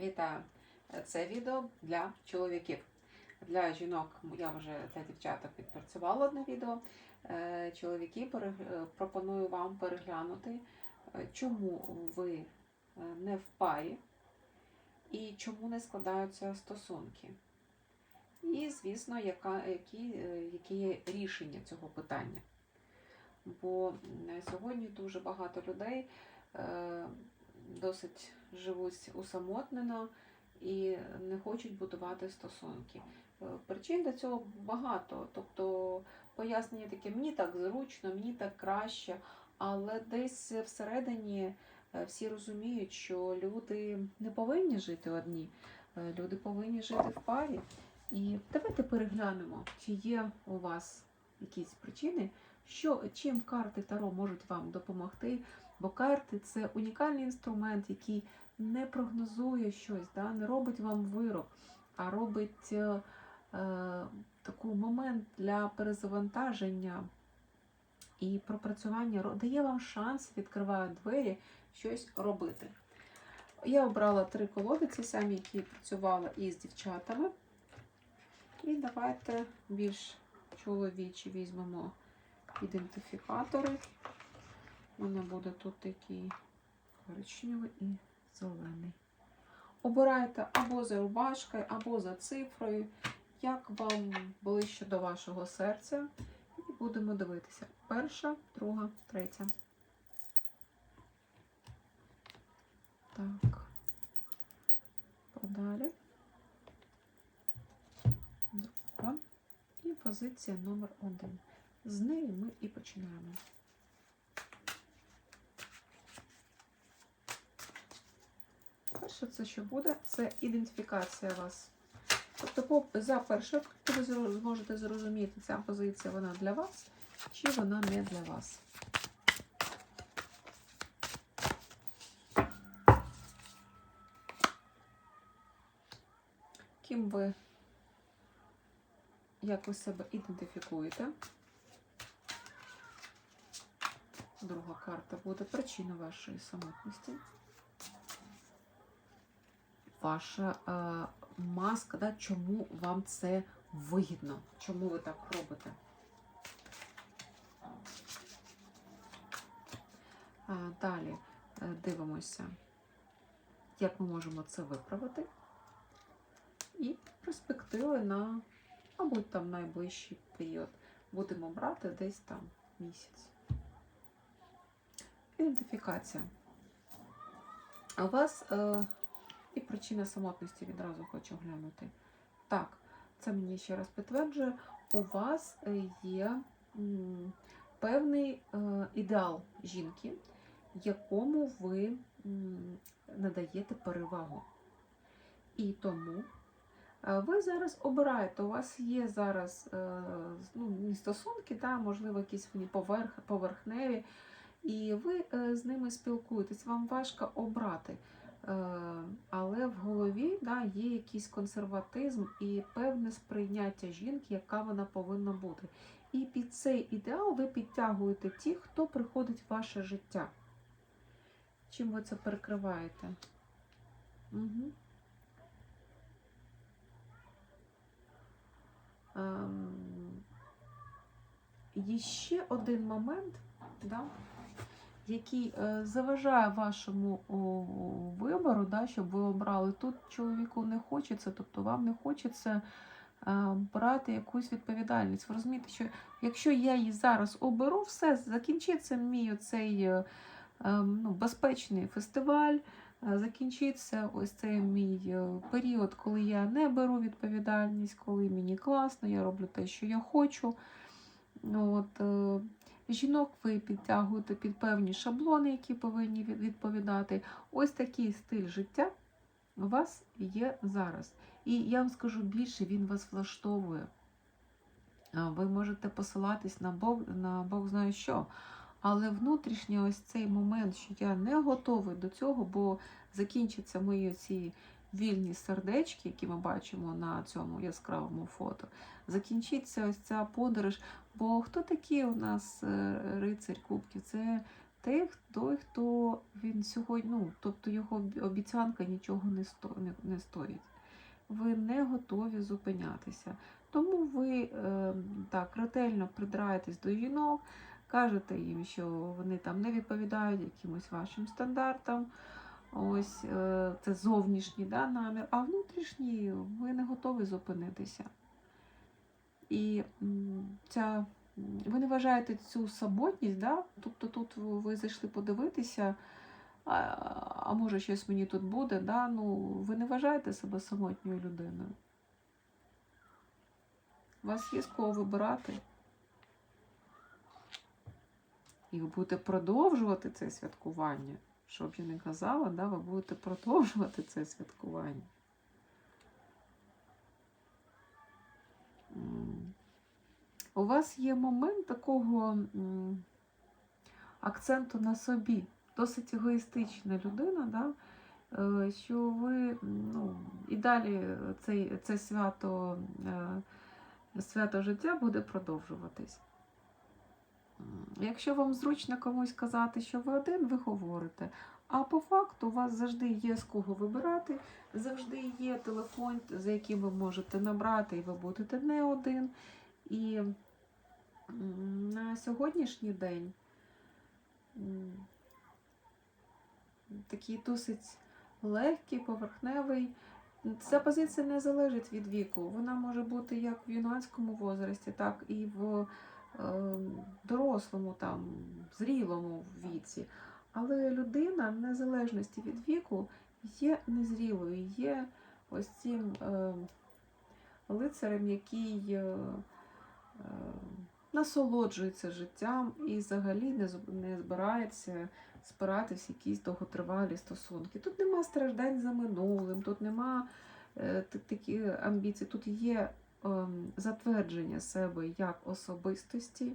Вітаю! Це відео для чоловіків. Для жінок я вже для дівчаток відпрацювала одне відео. Е, Чоловіки е, пропоную вам переглянути, е, чому ви не в парі і чому не складаються стосунки. І, звісно, яка, які, які є рішення цього питання. Бо сьогодні дуже багато людей досить живуть усамотнено і не хочуть будувати стосунки. Е, Причин до цього багато. Тобто пояснення таке, мені так зручно, мені так краще, але десь всередині е, всі розуміють, що люди не повинні жити одні, е, люди повинні жити в парі. І давайте переглянемо, чи є у вас якісь причини, що, чим карти Таро можуть вам допомогти. Бо карти це унікальний інструмент, який не прогнозує щось, да, не робить вам вирок, а робить е, е, такий момент для перезавантаження і пропрацювання, дає вам шанс, відкриває двері щось робити. Я обрала три колоди, ці самі, які працювала із дівчатами. І давайте більш чоловічі візьмемо ідентифікатори. У мене буде тут такий коричневий і зелений. Обирайте або за рубашкою, або за цифрою, як вам ближче до вашого серця. І будемо дивитися. Перша, друга, третя. Так. Подалі. Друга. І позиція номер один. З неї ми і починаємо. Перше, це що буде, це ідентифікація вас. Тобто, за карткою ви зможете зрозуміти, ця позиція вона для вас, чи вона не для вас. Ким ви, як ви себе ідентифікуєте? Друга карта буде причина вашої самотності ваша е, маска, да, чому вам це вигідно, чому ви так робите. А, далі е, дивимося, як ми можемо це виправити. І перспективи на, мабуть, там найближчий період. Будемо брати десь там місяць. Ідентифікація. У вас е, і причина самотності відразу хочу глянути. Так, це мені ще раз підтверджує, у вас е, є певний е, ідеал жінки, якому ви надаєте перевагу. І тому е, ви зараз обираєте, у вас є зараз ну, стосунки, та, можливо, якісь вони поверх, поверхневі, і ви з ними спілкуєтесь, вам важко обрати. Е, Але в голові да, є якийсь консерватизм і певне сприйняття жінки, яка вона повинна бути. І під цей ідеал ви підтягуєте ті, хто приходить в ваше життя. Чим ви це перекриваєте? Угу. Ем, є ще один момент, да, який е, заважає вашому вибору, да, щоб ви обрали. Тут чоловіку не хочеться, тобто вам не хочеться е, брати якусь відповідальність. Ви розумієте, що якщо я її зараз оберу, все, закінчиться мій цей е, ну, безпечний фестиваль. Закінчиться ось цей мій період, коли я не беру відповідальність, коли мені класно, я роблю те, що я хочу. От, Жінок ви підтягуєте під певні шаблони, які повинні відповідати. Ось такий стиль життя у вас є зараз. І я вам скажу більше, він вас влаштовує. Ви можете посилатись на Бог, на Бог знає що. Але внутрішній ось цей момент, що я не готовий до цього, бо закінчаться мої ці вільні сердечки, які ми бачимо на цьому яскравому фото. Закінчиться ось ця подорож. Бо хто такий у нас е, рицарь Кубків? Це той, той, хто він сьогодні, ну, тобто його обіцянка нічого не, сто, не, не стоїть. Ви не готові зупинятися. Тому ви е, так ретельно придираєтесь до жінок, кажете їм, що вони там не відповідають якимось вашим стандартам. Ось е, це зовнішній да, намір, а внутрішній ви не готові зупинитися. І ця, ви не вважаєте цю самотність, да? тобто тут ви зайшли подивитися, а, а може щось мені тут буде, да? ну, ви не вважаєте себе самотньою людиною. У вас є з кого вибирати. І ви будете продовжувати це святкування. Що б я не казала, да, ви будете продовжувати це святкування. У вас є момент такого акценту на собі. Досить егоїстична людина, да? е, що ви ну, і далі цей, це свято, е, свято життя буде продовжуватись. Якщо вам зручно комусь казати, що ви один, ви говорите. А по факту у вас завжди є з кого вибирати, завжди є телефон, за яким ви можете набрати, і ви будете не один. І на сьогоднішній день такий досить легкий, поверхневий. Ця позиція не залежить від віку. Вона може бути як в юнацькому возрасті, так і в дорослому, там, зрілому віці. Але людина, в незалежності від віку, є незрілою, є ось цим е, лицарем, який е, е, насолоджується життям і взагалі не, збирається спиратись якісь довготривалі стосунки. Тут нема страждань за минулим, тут нема е, та- такі амбіції, тут є затвердження себе як особистості,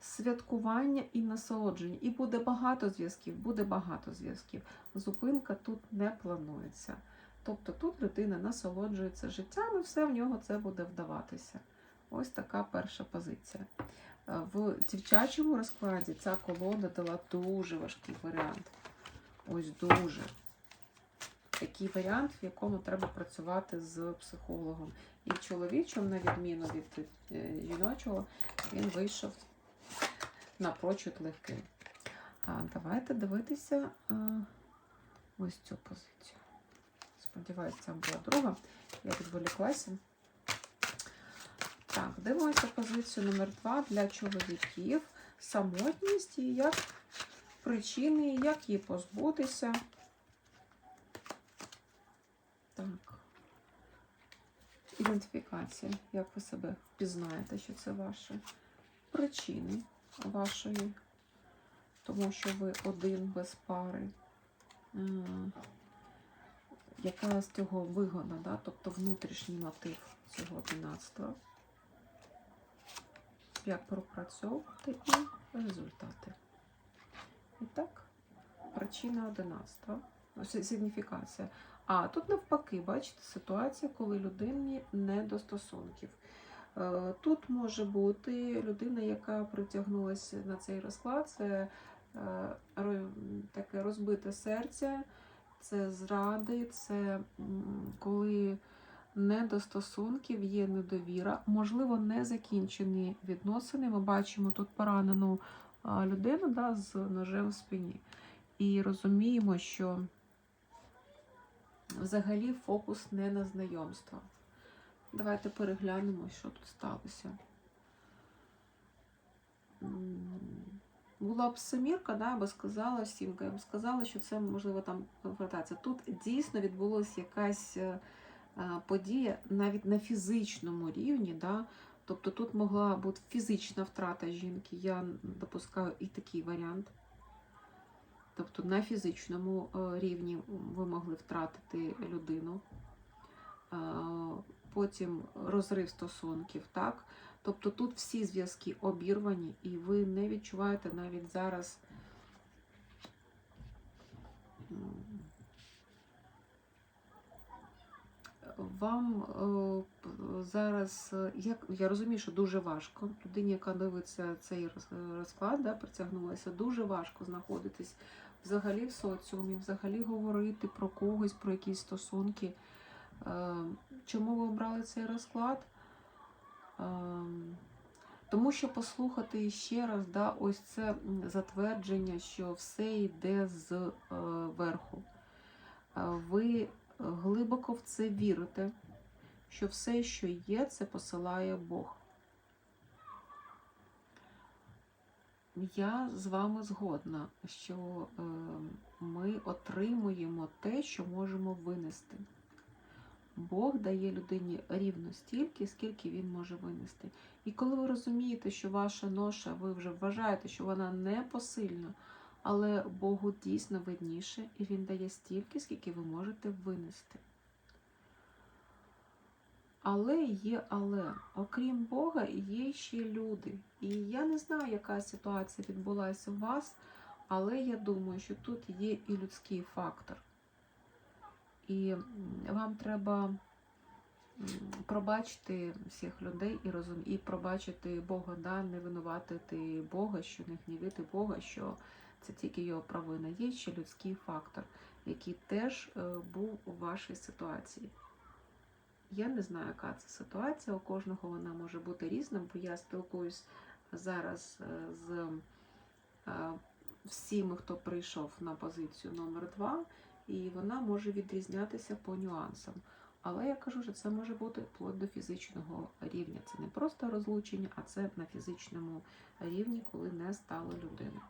святкування і насолодження. І буде багато зв'язків, буде багато зв'язків. Зупинка тут не планується. Тобто тут людина насолоджується життям і все в нього це буде вдаватися. Ось така перша позиція. Е, В дівчачому розкладі ця колода дала дуже важкий варіант. Ось дуже. Такий варіант, в якому треба працювати з психологом. І в чоловічому, на відміну від е, жіночого, він вийшов напрочуд легкий. А давайте дивитися а, ось цю позицію. Сподіваюся, це була друга. Я відволіклася. Так, дивимося позицію номер 2 для чоловіків. Самотність і як причини, як її позбутися. Так. Ідентифікація. Як ви себе впізнаєте, що це ваші причини вашої, тому що ви один без пари. Яка з цього вигода, да? тобто внутрішній мотив цього 11 як пропрацьовувати і результати. І так, причина 11. Ось сигніфікація. А тут навпаки, бачите, ситуація, коли людині не до стосунків. Е, Тут може бути людина, яка притягнулася на цей розклад, це е, таке розбите серце, це зради, це коли не до стосунків, є недовіра, можливо, не закінчені відносини. Ми бачимо тут поранену людину да, з ножем в спині. І розуміємо, що взагалі фокус не на знайомство. Давайте переглянемо, що тут сталося. Була б семірка, да, я би сказала, сімка, я б сказала, що це можливо там конфронтація. Тут дійсно відбулася якась е, е, подія навіть на фізичному рівні. Да? Тобто тут могла бути фізична втрата жінки. Я допускаю і такий варіант. Тобто на фізичному е, рівні ви могли втратити людину. Е, Потім розрив стосунків, так? Тобто тут всі зв'язки обірвані, і ви не відчуваєте навіть зараз вам е, зараз, як я розумію, що дуже важко людині, яка дивиться цей розклад, да, притягнулася, дуже важко знаходитись взагалі в соціумі, взагалі говорити про когось, про якісь стосунки. Е, Чому ви обрали цей розклад? Ем, Тому що послухати ще раз, да, ось це затвердження, що все йде з е, верху. Е, Ви глибоко в це вірите, що все, що є, це посилає Бог. Я з вами згодна, що е, ми отримуємо те, що можемо винести. Бог дає людині рівно стільки, скільки він може винести. І коли ви розумієте, що ваша ноша, ви вже вважаєте, що вона не посильна, але Богу дійсно видніше, і Він дає стільки, скільки ви можете винести. Але є але. Окрім Бога, є ще люди. І я не знаю, яка ситуація відбулася у вас, але я думаю, що тут є і людський фактор. І вам треба пробачити всіх людей і розум, і пробачити Бога, да, не винуватити Бога, що не гнівити Бога, що це тільки його провина. Є ще людський фактор, який теж е, був у вашій ситуації. Я не знаю, яка це ситуація. У кожного вона може бути різна, бо я спілкуюсь зараз е, з е, всіми, хто прийшов на позицію номер 2 і вона може відрізнятися по нюансам. Але я кажу, що це може бути вплоть до фізичного рівня. Це не просто розлучення, а це на фізичному рівні, коли не стало людини.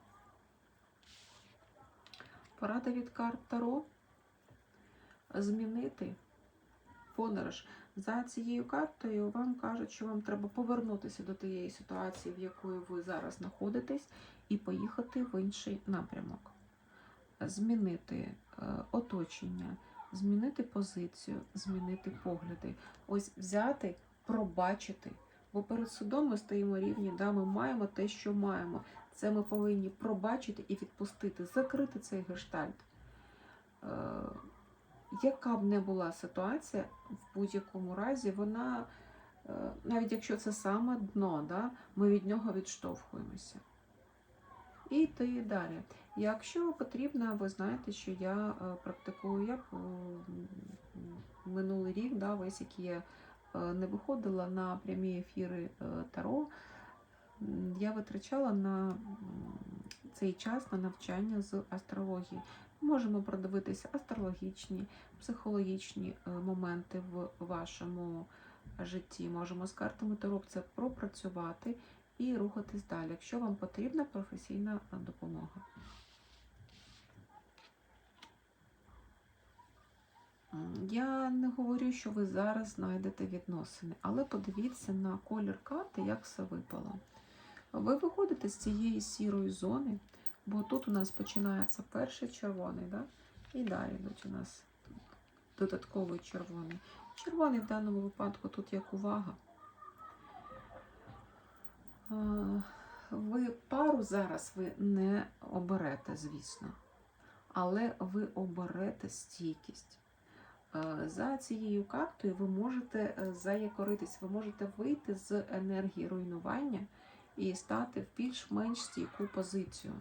Порада від карт Таро змінити подорож. За цією картою вам кажуть, що вам треба повернутися до тієї ситуації, в якої ви зараз знаходитесь, і поїхати в інший напрямок. Змінити е, оточення, змінити позицію, змінити погляди. Ось взяти, пробачити. Бо перед судом ми стоїмо рівні, да, ми маємо те, що маємо. Це ми повинні пробачити і відпустити, закрити цей гештальт. Яка б не була ситуація, в будь-якому разі, вона, е, навіть якщо це саме дно, да, ми від нього відштовхуємося. І йти далі. Якщо потрібно, ви знаєте, що я е, практикую я е, минулий рік, да, весь який я не виходила на прямі ефіри Таро, я витрачала на цей час на навчання з астрології. Можемо продивитися астрологічні, психологічні е, моменти в вашому житті. Можемо з картами Таро це пропрацювати і рухатись далі, якщо вам потрібна професійна е, допомога. Я не говорю, що ви зараз знайдете відносини, але подивіться на колір карти, як все випало. Ви виходите з цієї сірої зони, бо тут у нас починається перший червоний, да? і далі йдуть у нас додатковий червоний. Червоний в даному випадку тут як увага. Ви пару зараз ви не оберете, звісно, але ви оберете стійкість. За цією картою ви можете е, заякоритись, ви можете вийти з енергії руйнування і стати в більш-менш стійку позицію.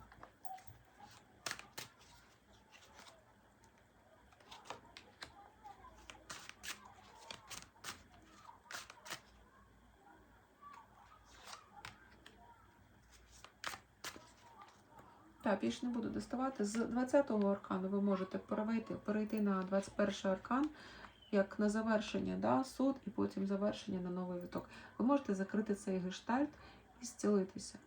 Так, більше не буду доставати. З 20-го аркану ви можете перейти, перейти на 21 аркан, як на завершення, да, суд, і потім завершення на новий виток. Ви можете закрити цей гештальт і зцілитися.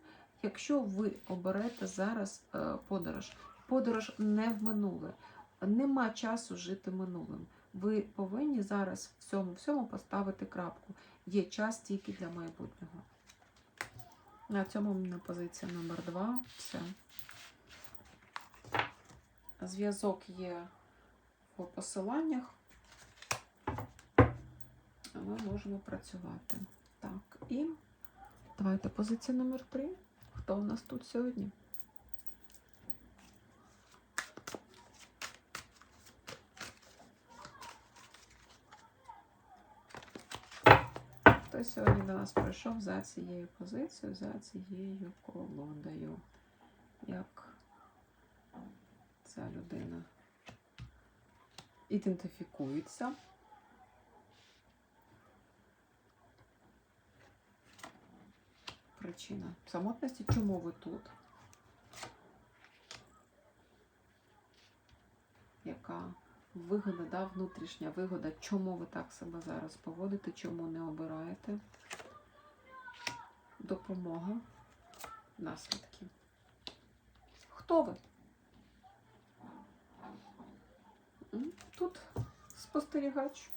Якщо ви оберете зараз е, подорож, подорож не в минуле, нема часу жити минулим. Ви повинні зараз в цьому всьому поставити крапку. Є час тільки для майбутнього. На цьому в мене позиція номер 2. Все. Зв'язок є в посиланнях. Ми можемо працювати. Так, і давайте позиція номер 3. Хто у нас тут сьогодні? хтось сьогодні до нас прийшов за цією позицією, за цією колодою. Як ця людина ідентифікується. Причина самотності. Чому ви тут? Яка вигода, да, внутрішня вигода, чому ви так себе зараз поводите, чому не обираєте? Допомога, наслідки. Хто ви? Тут спостерігач.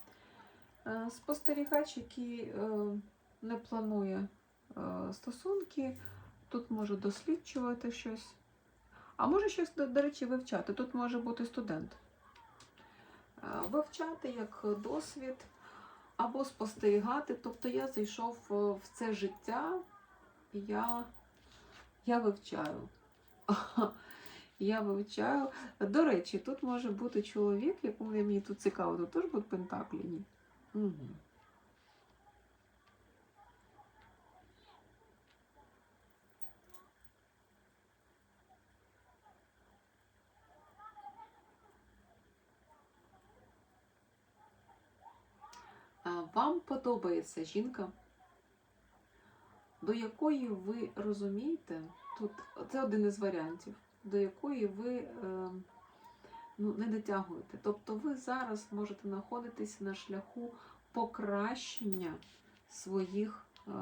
Е, Спостерігач, який е, не планує е, стосунки, тут може досліджувати щось. А може щось, до, речі, вивчати. Тут може бути студент. Вивчати як досвід або спостерігати. Тобто я зайшов в це життя, я, я вивчаю. Я вивчаю. До речі, тут може бути чоловік, якому мені тут цікаво, тут теж будуть пентаклі. Ні. Угу. Вам подобається жінка, до якої ви розумієте, тут це один із варіантів, до якої ви е, ну, не дотягуєте. Тобто ви зараз можете знаходитися на шляху покращення своїх е,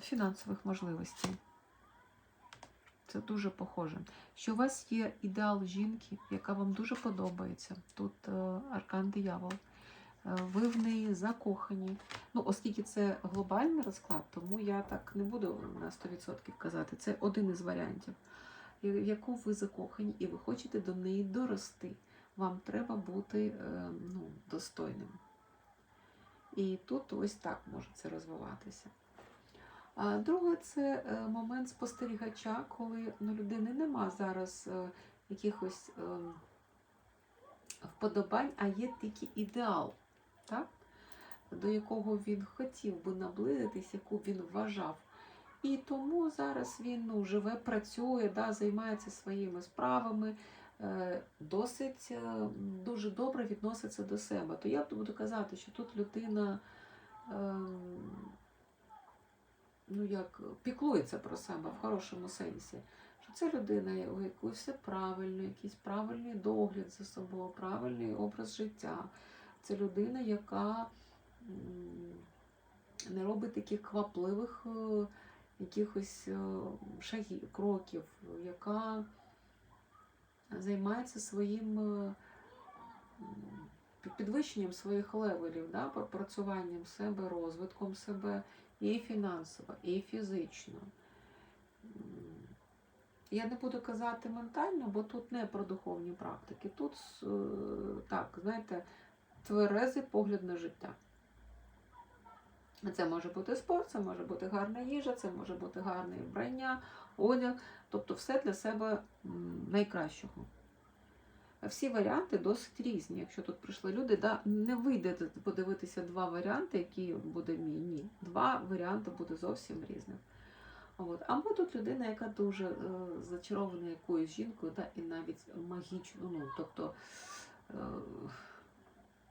фінансових можливостей. Це дуже похоже. Що у вас є ідеал жінки, яка вам дуже подобається. Тут е, аркан диявол. Ви в неї закохані. Ну, оскільки це глобальний розклад, тому я так не буду на 100% казати. Це один із варіантів, в яку ви закохані, і ви хочете до неї дорости. Вам треба бути е, ну, достойним. І тут ось так може це розвиватися. А друге, це е, момент спостерігача, коли ну, людини нема зараз е, якихось е, вподобань, а є тільки ідеал, так? до якого він хотів би наблизитись, яку він вважав. І тому зараз він ну, живе, працює, да, займається своїми справами, е, досить е, дуже добре відноситься до себе. То я буду казати, що тут людина. Е, ну як піклується про себе в хорошому сенсі. Що це людина, у якої все правильно, якийсь правильний догляд за собою, правильний образ життя. Це людина, яка не робить таких квапливих е, якихось е, шагів, кроків, яка займається своїм е, підвищенням своїх левелів, да, пропрацюванням себе, розвитком себе і фінансово, і фізично. Я не буду казати ментально, бо тут не про духовні практики. Тут так, знаєте, тверезий погляд на життя. Це може бути спорт, це може бути гарна їжа, це може бути гарне вбрання, одяг, тобто все для себе найкращого. Всі варіанти досить різні. Якщо тут прийшли люди, да, не вийде подивитися два варіанти, які буде мій. Ні. Два варіанти буде зовсім різним. От. Або тут людина, яка дуже е, зачарована якоюсь жінкою, да, і навіть магічно, ну, тобто е,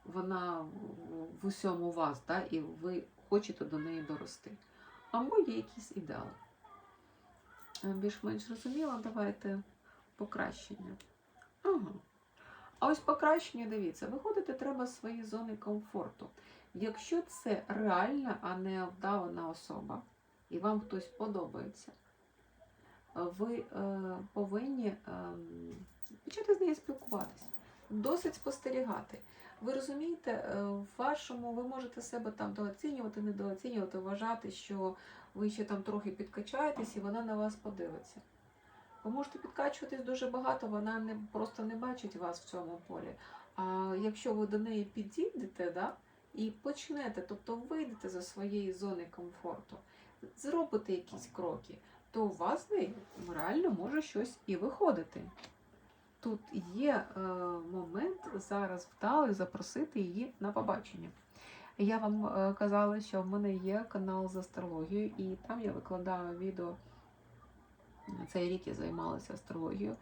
вона в- усьому вас, да, і ви хочете до неї дорости. Або є якийсь ідеал. Е, Більш-менш зрозуміло, давайте покращення. Ага. А ось покращення, дивіться, виходити треба з своєї зони комфорту. Якщо це реальна, а не вдавана особа, і вам хтось подобається, ви е, повинні е, почати з нею спілкуватися, досить спостерігати. Ви розумієте, е, в вашому ви можете себе там дооцінювати, недооцінювати, вважати, що ви ще там трохи підкачаєтесь і вона на вас подивиться. Ви можете підкачуватись дуже багато, вона не, просто не бачить вас в цьому полі. А якщо ви до неї підійдете, да, і почнете, тобто вийдете за своєї зони комфорту, зробите якісь кроки, то у вас реально може щось і виходити. Тут є е, момент зараз вдалий запросити її на побачення. Я вам е, казала, що в мене є канал з астрологією, і там я викладаю відео. Цей рік я займалася астрологією,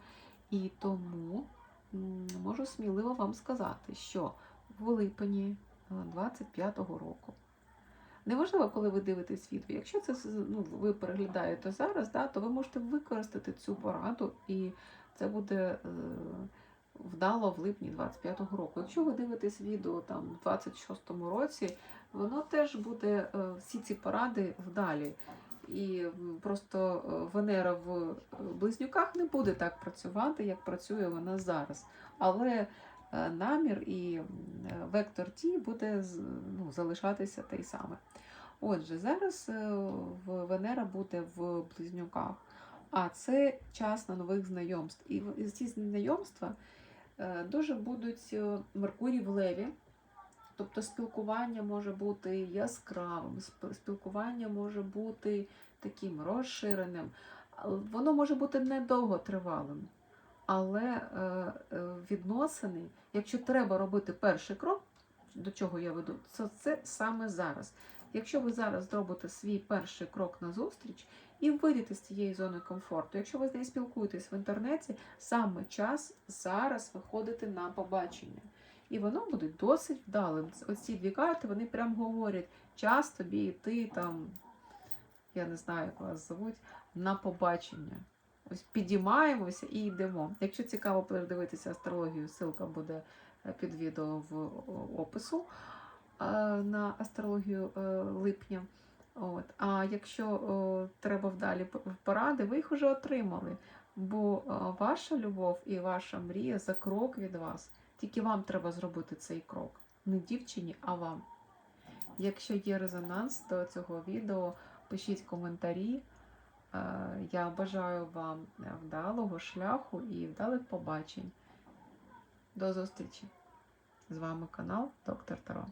і тому можу сміливо вам сказати, що в липні 25-го року. Неважливо, коли ви дивитесь відео. Якщо це ну, ви переглядаєте зараз, да, то ви можете використати цю пораду, і це буде е, вдало в липні 25-го року. Якщо ви дивитесь відео там в 26-му році, воно теж буде е, всі ці поради вдалі. І просто е, Венера в близнюках не буде так працювати, як працює вона зараз. Але намір і вектор Ті буде ну, залишатися той самий. Отже, зараз Венера буде в близнюках, а це час на нових знайомств. І ці знайомства е, дуже будуть е, Меркурій в Леві. Тобто спілкування може бути яскравим, спілкування може бути таким розширеним. Воно може бути недовготривалим, але е, е, відносини, якщо треба робити перший крок, до чого я веду, то це саме зараз. Якщо ви зараз зробите свій перший крок на зустріч і вийдете з цієї зони комфорту, якщо ви десь спілкуєтесь в інтернеті, саме час зараз виходити на побачення. І воно буде досить вдалим. Оці дві карти вони прям говорять, час тобі йти там, я не знаю, як вас звуть, на побачення. Ось підіймаємося і йдемо. Якщо цікаво передивитися астрологію, ссылка буде е, під відео в о, опису е, на астрологію е, липня. От. А якщо треба вдалі поради, ви їх вже отримали. Бо е, ваша любов і ваша мрія за крок від вас. Тільки вам треба зробити цей крок. Не дівчині, а вам. Якщо є резонанс до цього відео, пишіть коментарі. Е, Я бажаю вам вдалого шляху і вдалих побачень. До зустрічі! З вами канал Доктор Таро.